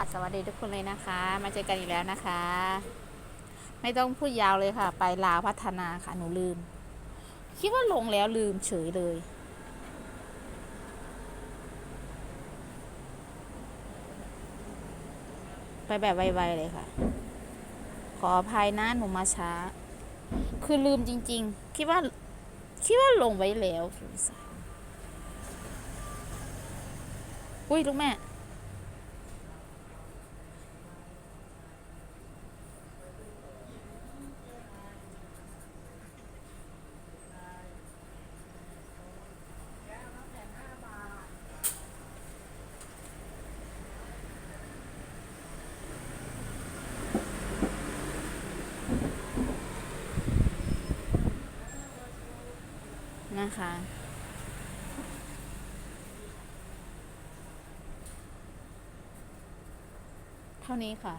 ค่ะสวัสดีทุกคนเลยนะคะ มาเจอกันอีกแล้วนะคะ ไม่ต้องพูดยาวเลยค่ะ ไปลาวพัฒนาค่ะ หนูลืม คิดว่าลงแล้วลืมเฉยเลย ไปแบบไวๆเลยค่ะ ขออภัยนะหนูมาช้า คือลืมจริง ๆ คิดว่า คิดว่าลงไว้แล้วอุ้ยลูกแม่ นะคะ เท่านี้ค่ะ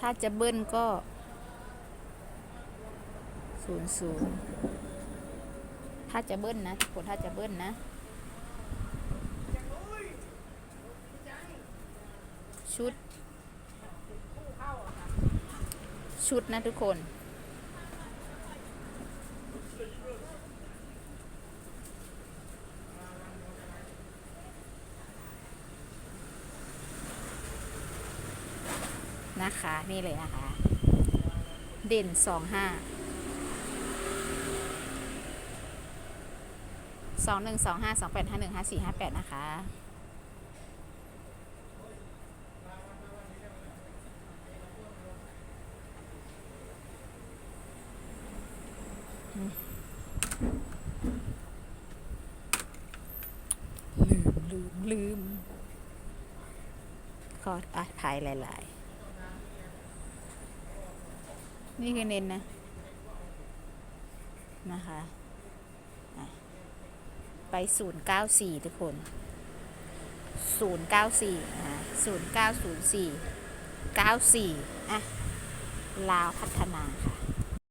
ถ้าจะเบิ้ลก็ศูนย์ศูนย์ถ้าจะเบิ้ลนะทุกคนถ้าจะเบิ้ลนะ ชุด ชุดนะทุกคน นะคะ นี่เลยนะคะ เด่นสองห้าสองหนึ่งสองห้าสองแปดห้าหนึ่งห้าสี่ห้าแปดนะคะ ลืมลืมลืมก็อะถ่ายหลาย ๆ นี่คือเน้นนะ นะคะอะไป 094 ทุกคน 094อะ0904 94 อะ ลาวพัฒนาค่ะ